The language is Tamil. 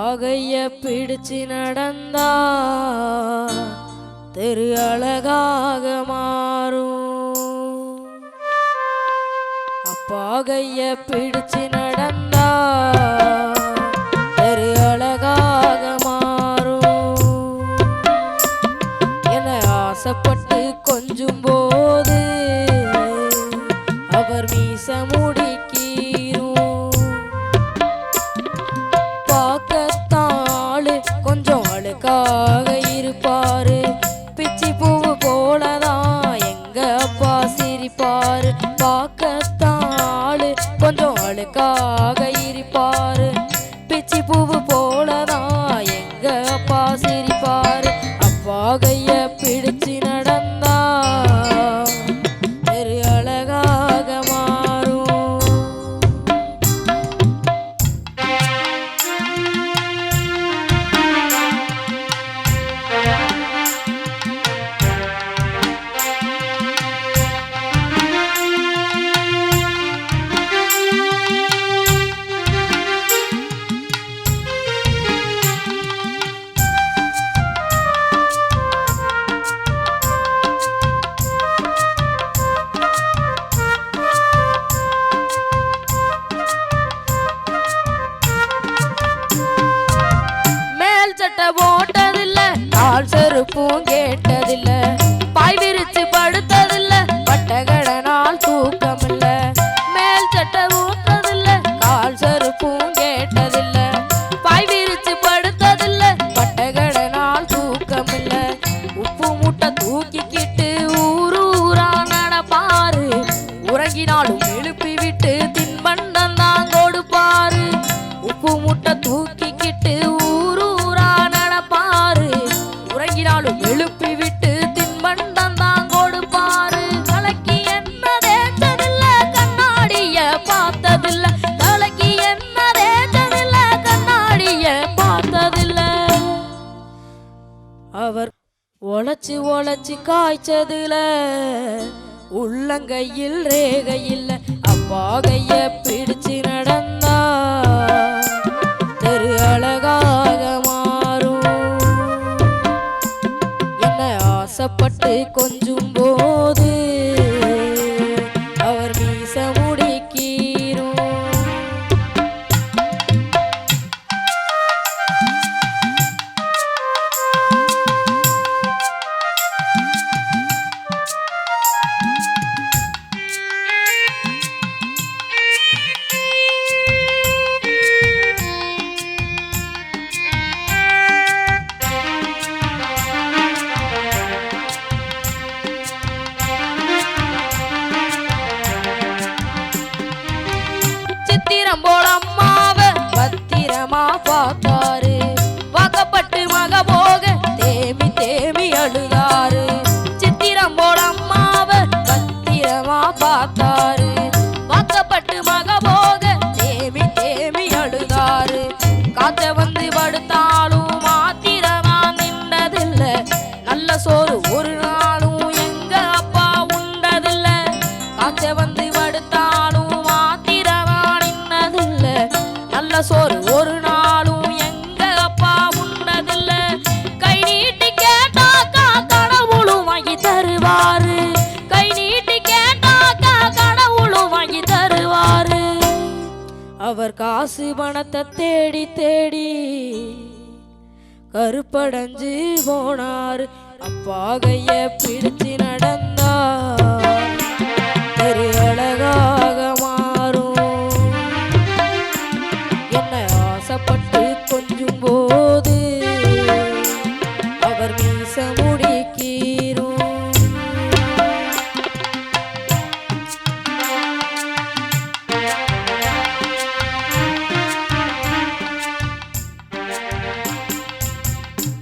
அப்பாகைய பிடிச்சு நடந்தா தெரு அழகாக மாறும். அப்பாகைய பிடிச்சு நடந்தா தெரு அழகாக மாறும். என ஆசைப்பட்டு கொஞ்சும் பிச்சி போலதான். எங்க அப்பா சிரிப்பாரு பார்க்கத்தாளு கொஞ்சம் அழுக்காக இருப்பாரு. பிச்சி பூவு போலதான் எங்க அப்பா சிரிப்பாரு. அப்பா கைய பிடிச்சு நட கால் கேட்டதில்ல. பாய் விரிச்சு படுத்ததில்ல. பட்டகடனால் தூக்கமில்ல. மேல் சட்டை ஊத்ததில்ல கால் செருப்பும் கேட்டதில்ல. பாய் விரிச்சு படுத்ததில்ல. பட்டகடனால் தூக்கமில்ல. உப்பு மூட்டை தூக்கிக்கிட்டு ஊரூரா நடப்பாரு. உறங்கினாலும் எழுப்பி எழுப்பி விட்டு தின்பண்டம் தான் கொடுப்பாரு. தலைக்கு என்ன தேய்ச்சதில்ல கண்ணாடிய பார்த்ததில்ல. தலைக்கு என்ன தேய்ச்சதில்ல கண்ணாடிய பார்த்ததில்ல. அவர் உழைச்சு உழைச்சு காய்ச்சதுல உள்ளங்கையில் ரேகையில் அப்பா கைய ஆசைப்பட்டு சோறு ஒரு நாளும் எங்க அப்பா உண்டதில்ல கை நீட்டி கேட்டாக்கா கடவுளும் வாங்கி தருவாரு. கை நீட்டி கேட்டாக்கா கடவுளும் வாங்கி தருவாரு. அவர் காசு பணத்தை தேடி தேடி கருப்படைஞ்சு போனாரு. அப்பா கைய பிடிச்சு